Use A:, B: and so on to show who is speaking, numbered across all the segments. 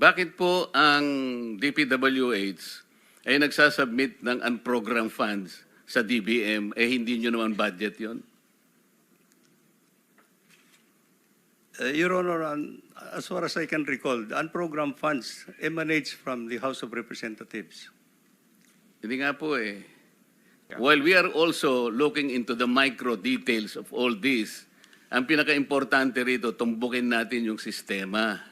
A: Bakit po ang DPWH ay nagsasubmit ng unprogrammed funds sa DBM, eh hindi nyo naman budget yon?
B: Uh, Your Honor, an- as far as I can recall, the unprogrammed funds emanates from the House of Representatives.
A: Hindi nga po eh. While we are also looking into the micro details of all this, ang pinaka-importante rito, tumbukin natin yung sistema.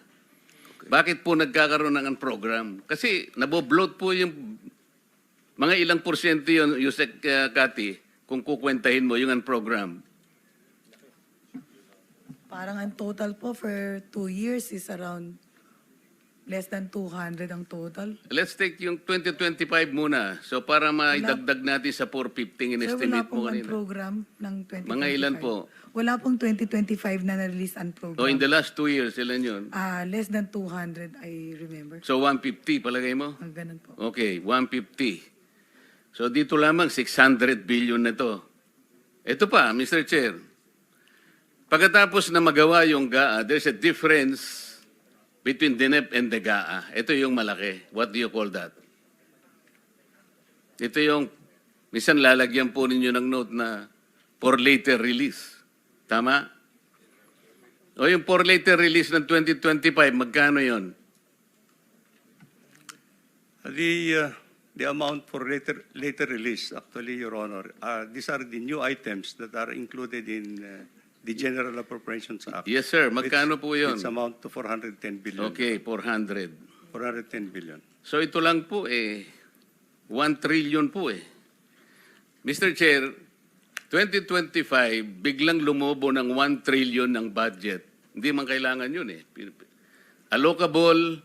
A: Bakit po nagkakaroon ng program? Kasi nabobloat po yung mga ilang porsyento yun, Yusek uh, Kati, kung kukwentahin mo yung program.
C: Parang ang total po for two years is around less than 200 ang total.
A: Let's take yung 2025 muna. So para maidagdag natin sa 450
C: Sir, wala
A: in-estimate mo
C: pong
A: kanina.
C: program ng 2025.
A: Mga ilan po?
C: Wala pong 2025 na na-release ang program.
A: O in the last two years, ilan yun?
C: Ah, less than 200, I remember.
A: So 150 palagay mo?
C: Ang ganun po.
A: Okay, 150. So dito lamang 600 billion na to. Ito pa, Mr. Chair. Pagkatapos na magawa yung GAA, there's a difference between DNEP and the GAA. Ito yung malaki. What do you call that? Ito yung, minsan lalagyan po ninyo ng note na for later release. Tama? O yung for later release ng 2025, magkano yon?
B: The, uh, the amount for later, later release, actually, Your Honor, uh, these are the new items that are included in uh, the General Appropriations Act.
A: Yes, sir. Magkano
B: Which-
A: po yun?
B: Which amount to 410 billion.
A: Okay, 400.
B: 410 billion.
A: So ito lang po eh, 1 trillion po eh. Mr. Chair, 2025, biglang lumobo ng 1 trillion ng budget. Hindi man kailangan yun eh. Allocable,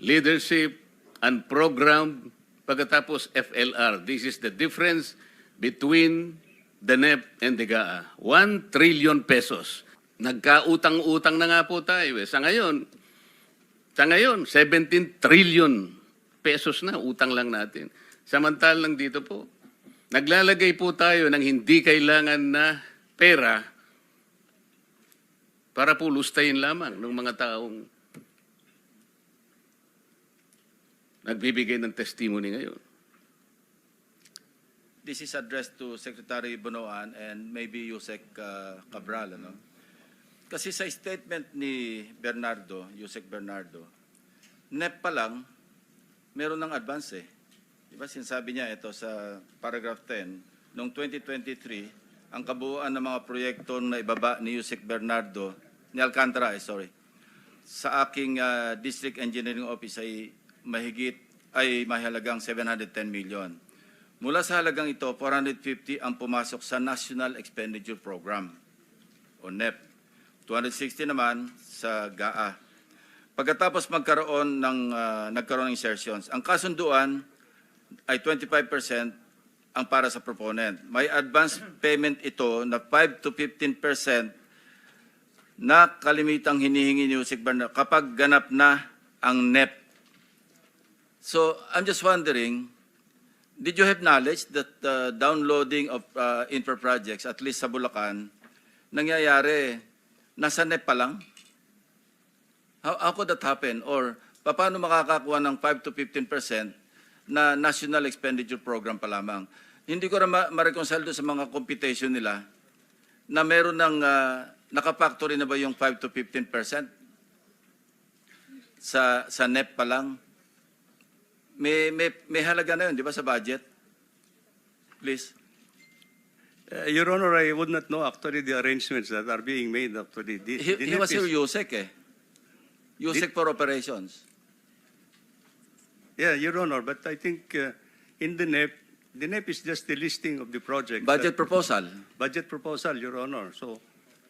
A: leadership, and program, pagkatapos FLR. This is the difference between the NEP and the GAA. 1 trillion pesos. Nagkautang-utang na nga po tayo eh. Sa ngayon, sa ngayon, 17 trillion pesos na utang lang natin. Samantalang dito po, naglalagay po tayo ng hindi kailangan na pera para po lustayin lamang ng mga taong nagbibigay ng testimony ngayon.
D: This is addressed to Secretary Bonoan and maybe Yusek uh, Cabral. Ano? Kasi sa statement ni Bernardo, Yusek Bernardo, NEP pa lang, meron ng advance eh. Di ba sinasabi niya ito sa paragraph 10, noong 2023, ang kabuuan ng mga proyekto na ibaba ni Yusek Bernardo, ni Alcantara, eh, sorry, sa aking uh, district engineering office ay mahigit ay mahalagang 710 million. Mula sa halagang ito, 450 ang pumasok sa National Expenditure Program o NEP. 260 naman sa GAA. Pagkatapos magkaroon ng ah, nagkaroon ng insertions, ang kasunduan ay 25% ang para sa proponent. May advance payment ito na 5 to 15% na kalimitang hinihingi ni Usik Bernal kapag ganap na ang NEP. So, I'm just wondering, did you have knowledge that uh, downloading of uh, infra projects, at least sa Bulacan, nangyayari, nasa NEP pa lang? How, how could that happen? Or, paano makakakuha ng 5 to 15% na national expenditure program pa lamang? Hindi ko na ma- ma-reconcile sa mga computation nila na meron ng, uh, nakapactory na ba yung 5 to 15% sa, sa NEP pa lang? May, may, may halaga na yun, di ba, sa budget? Please.
B: Uh, Your Honor, I would not know actually the arrangements that are being made actually. The,
D: He,
B: the
D: he was here, Yusek eh. Yusek for operations.
B: Yeah, Your Honor, but I think uh, in the NEP, the NEP is just the listing of the projects.
D: Budget
B: that-
D: proposal.
B: Budget proposal, Your Honor. So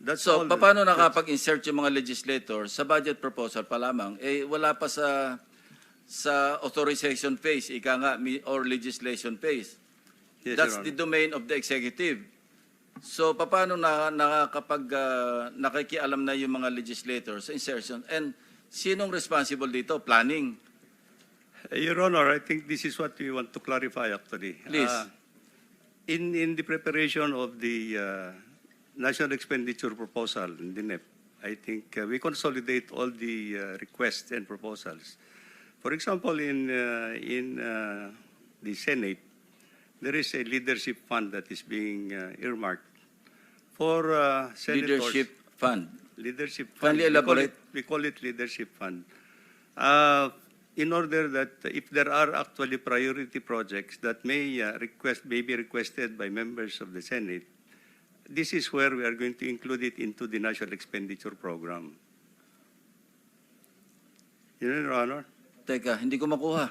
B: that's
D: So,
B: all.
D: paano
B: That's-
D: nakapag-insert yung mga legislators sa budget proposal pa lamang? Eh, wala pa sa sa authorization phase, ika nga, or legislation phase.
B: Yes,
D: That's the domain of the executive. So, paano na, nakakapag, ah, nakikialam na yung mga legislators sa insertion? And sinong responsible dito? Planning.
B: Uh, Your Honor, I think this is what we want to clarify actually.
D: Please.
B: Uh, In, in the preparation of the uh, national expenditure proposal in the NEP, I think uh, we consolidate all the uh, requests and proposals. For example, in, uh, in uh, the Senate, there is a leadership fund that is being uh, earmarked for uh, senators.
D: Leadership Fund.
B: Leadership fund.
D: Kindly
B: We call it- We call it leadership fund. Uh, In order that if there are actually priority projects that may uh, request, may be requested by members of the Senate, this is where we are going to include it into the national expenditure program. Yun, Your Honor?
D: Teka, hindi ko makuha.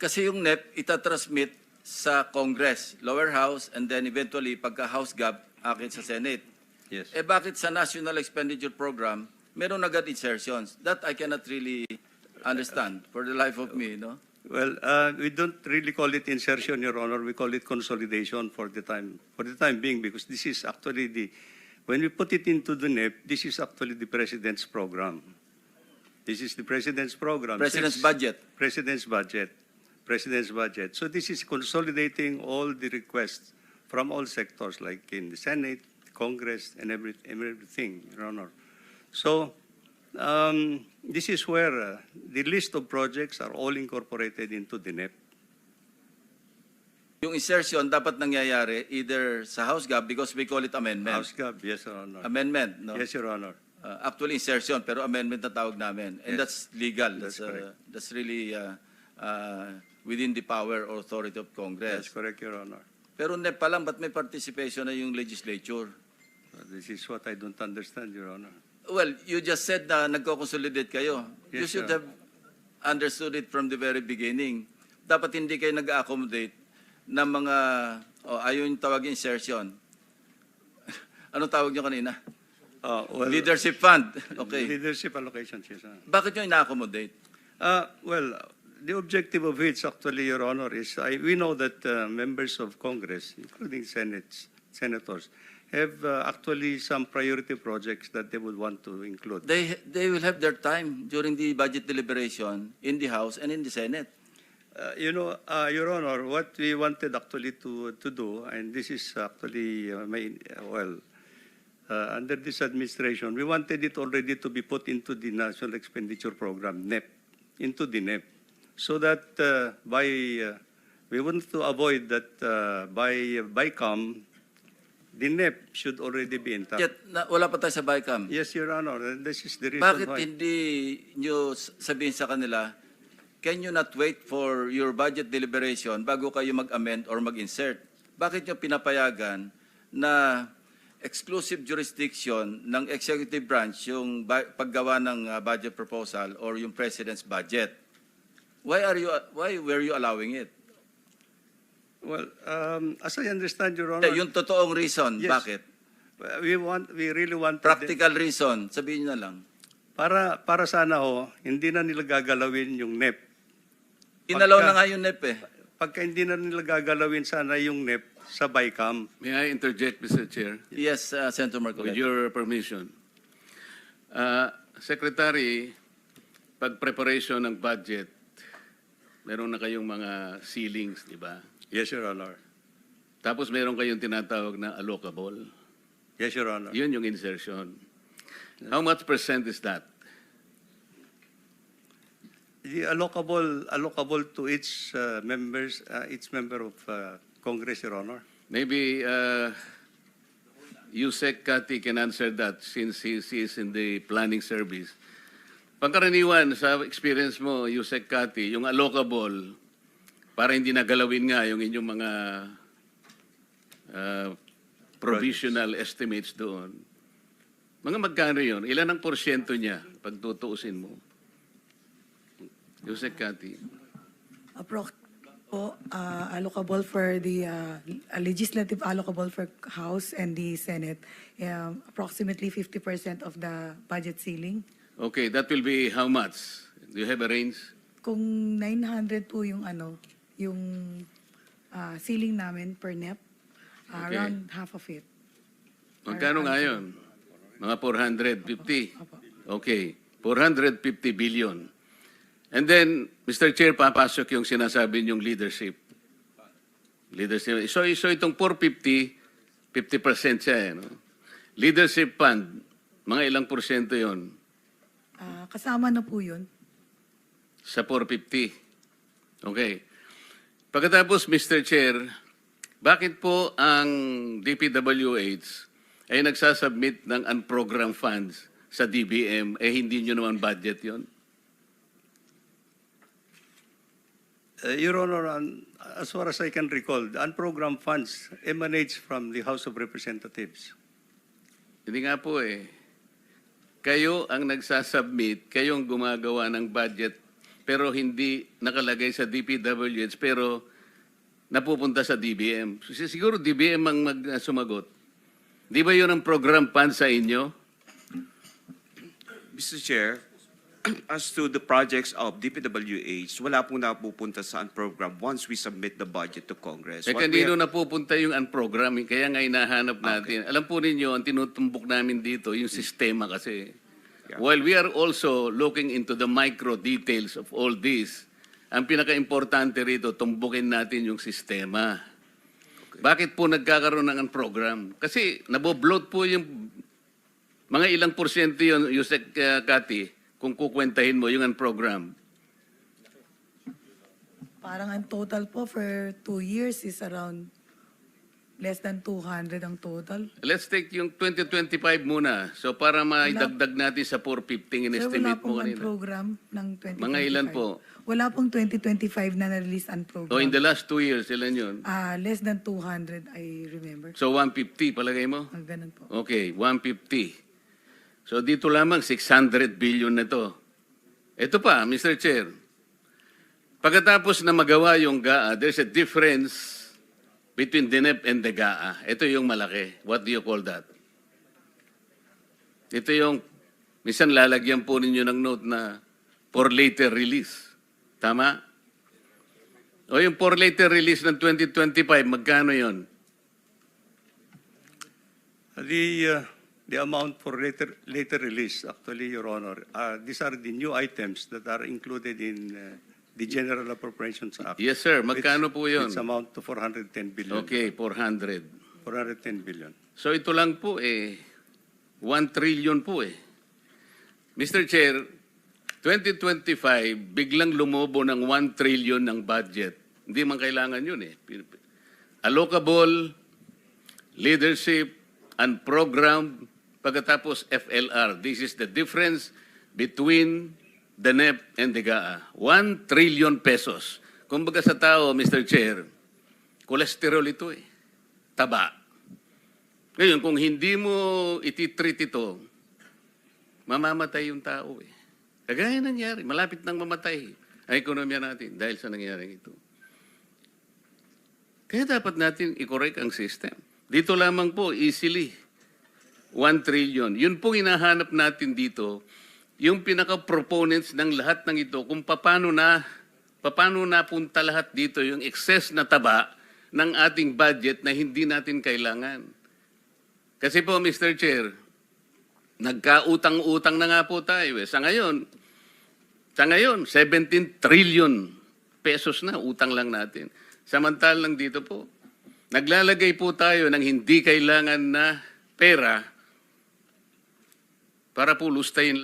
D: Kasi yung NEP, itatransmit sa Congress, lower house, and then eventually, pagka House Gap, akin sa Senate.
B: Yes.
D: Eh bakit sa National Expenditure Program, meron agad insertions? That I cannot really understand for the life of me, no?
B: Well, uh, we don't really call it insertion, Your Honor. We call it consolidation for the time for the time being because this is actually the when we put it into the NEP, this is actually the president's program. This is the president's program.
D: President's
B: Since-
D: budget.
B: President's budget. President's budget. So this is consolidating all the requests from all sectors, like in the Senate, Congress, and every, everything, Your Honor. So um, this is where uh, the list of projects are all incorporated into the NEP.
D: Yung insertion dapat nangyayari either sa House Gap because we call it amendment.
B: House Gov, yes, Your Honor.
D: Amendment, no?
B: Yes, Your Honor.
D: Uh, actually insertion pero amendment na tawag namin. And
B: Yes.
D: that's legal.
B: That's
D: That's, uh, that's really uh, uh, within the power or authority of
B: That's
D: Congress.
B: correct, Your Honor.
D: Pero NEP pa lang, ba't may participation na yung legislature?
B: This is what I don't understand, Your Honor.
D: Well, you just said na nagko-consolidate kayo. you
B: Yes,
D: should
B: sir.
D: have understood it from the very beginning. Dapat hindi kayo nag-accommodate ng mga, oh, ayun yung tawag insertion. Anong tawag nyo kanina?
B: Uh, well,
D: Leadership Fund. Okay.
B: Leadership allocations, yes, Honor.
D: Bakit nyo ina-accommodate?
B: Uh, well, the objective of which, actually, Your Honor, is I, we know that uh, members of Congress, including senates, senators, have uh, actually some priority projects that they would want to include.
D: They, they will have their time during the budget deliberation in the House and in the Senate.
B: Uh, you know, uh, Your Honor, what we wanted actually to to do, and this is actually uh, my well, uh, under this administration, we wanted it already to be put into the National Expenditure Program (NEP), into the NEP, so that uh, by uh, we want to avoid that uh, by BICAM, the NEP should already be intact.
D: Yet, na, wala pa tayo sa BICAM.
B: Yes, Your Honor, this is the reason
D: Bakit
B: why.
D: hindi nyo sabihin sa kanila, can you not wait for your budget deliberation bago kayo mag-amend or mag-insert? Bakit nyo pinapayagan na exclusive jurisdiction ng executive branch yung paggawa ng uh, budget proposal or yung president's budget? Why are you why were you allowing it?
B: Well, um, as I understand, Your Honor,
D: Eh, yung totoong reason,
B: Yes.
D: bakit?
B: we want, we really want
D: Practical reason, sabihin nyo na lang.
B: Para para sana ho, hindi na nila gagalawin yung NEP.
D: Inalaw na nga yung NEP eh.
B: Pagka hindi na nila gagalawin sana yung NEP sa BICAM.
A: May I interject, Mr. Chair?
D: Yes, uh, Senator
A: With
D: Marcoleta.
A: your permission. Uh, Secretary, pag preparation ng budget, meron na kayong mga ceilings, di ba?
B: Yes, Your Honor.
A: Tapos meron kayong tinatawag na allocable.
B: Yes, Your Honor.
A: Yun yung insertion. How much percent is that?
B: The allocable, allocable to each uh, members, uh, each member of uh, Congress, Your Honor.
A: Maybe uh, Yusek Kati can answer that since he he is in the planning service. Pangkaraniwan, sa experience mo, Yusek Kati, yung allocable, para hindi nagalawin nga yung inyong mga uh, provisional estimates doon. Mga magkano yun? Ilan ang porsyento niya pag tutuusin mo? Yusek Kati.
C: Approx po, uh, allocable for the uh, legislative allocable for House and the Senate, um, approximately 50% of the budget ceiling.
A: Okay, that will be how much? Do you have a range?
C: Kung 900 po yung ano, yung uh, ceiling namin per NEP, uh,
A: Okay.
C: around half of it.
A: Magkano nga yun? Mga 450.
C: Opo.
A: Okay, 450 billion. And then, Mr. Chair, papasok yung sinasabi niyong leadership. Leadership. So, so itong 450, 50% siya eh. No? Leadership fund, Mga ilang porsyento yon
C: Ah, kasama na po yun.
A: sa 450. Okay. Pagkatapos, Mr. Chair, bakit po ang DPWH ay nagsasubmit ng unprogrammed funds sa DBM, eh hindi nyo naman budget yon?
B: Uh, Your Honor, um, as far as I can recall, the unprogrammed funds emanates from the House of Representatives.
A: Hindi nga po eh. Kayo ang nagsasubmit, kayo ang gumagawa ng budget, pero hindi nakalagay sa DPWH, pero napupunta sa DBM. Siguro DBM ang mag, uh, sumagot. Di ba yun ang program fund sa inyo?
E: Mr. Chair, as to the projects of DPWH, wala pong napupunta sa program once we submit the budget to Congress.
A: Eh,
E: What we
A: kanino
E: have-
A: napupunta yung unprogramming? Kaya nga hinahanap natin. Alam po ninyo, ang tinutumbok namin dito, yung sistema kasi.
E: Yeah.
A: While we are also looking into the micro details of all this, ang pinaka-importante rito, tumbukin natin yung sistema. Bakit po nagkakaroon ng program? Kasi nabobloat po yung mga ilang porsyento yun, Yusek uh, Kati, kung kukwentahin mo yung program.
C: Parang ang total po for two years is around less than 200 ang total.
A: Let's take yung 2025 muna. So para maidagdag natin sa 450
C: Sir, wala
A: in-estimate mo
C: pong
A: kanina.
C: program ng 2025.
A: Mga ilan po?
C: Wala pong 2025 na na-release ang program.
A: O in the last two years, ilan yun?
C: Ah, less than 200, I remember.
A: So 150 palagay mo?
C: Ang ganun po.
A: Okay, 150. So dito lamang 600 billion na to. Ito pa, Mr. Chair. Pagkatapos na magawa yung GAA, there's a difference between DNEP and the GAA. Ito yung malaki. What do you call that? Ito yung, minsan lalagyan po ninyo ng note na for later release. Tama? O yung for later release ng 2025, magkano yon?
B: The, uh, the amount for later, later release, actually, Your Honor, uh, these are the new items that are included in uh, the General Appropriations Act.
A: Yes, sir. Magkano
B: which-
A: po yun?
B: Which amount to 410 billion.
A: Okay, 400.
B: 410 billion.
A: So ito lang po eh, 1 trillion po eh. Mr. Chair, 2025, biglang lumobo ng 1 trillion ng budget. Hindi man kailangan yun eh. Allocable, leadership, and program, pagkatapos FLR. This is the difference between the NEP and the GAA. 1 trillion pesos. Kumbaga sa tao, Mr. Chair, cholesterol ito eh. Taba. Ngayon, kung hindi mo ititreat ito, mamamatay yung tao eh. Kagaya nangyari, malapit nang mamatay ang ekonomiya natin dahil sa nangyaring ito. Kaya dapat natin i-correct ang system. Dito lamang po, easily, 1 trillion. Yun po hinahanap natin dito, yung pinaka-proponents ng lahat ng ito, kung paano na, paano napunta lahat dito, yung excess na taba ng ating budget na hindi natin kailangan. Kasi po, Mr. Chair, nagkautang-utang na nga po tayo. Eh. Sa ngayon, sa ngayon, 17 trillion pesos na utang lang natin. Samantalang dito po, naglalagay po tayo ng hindi kailangan na pera para po lustayin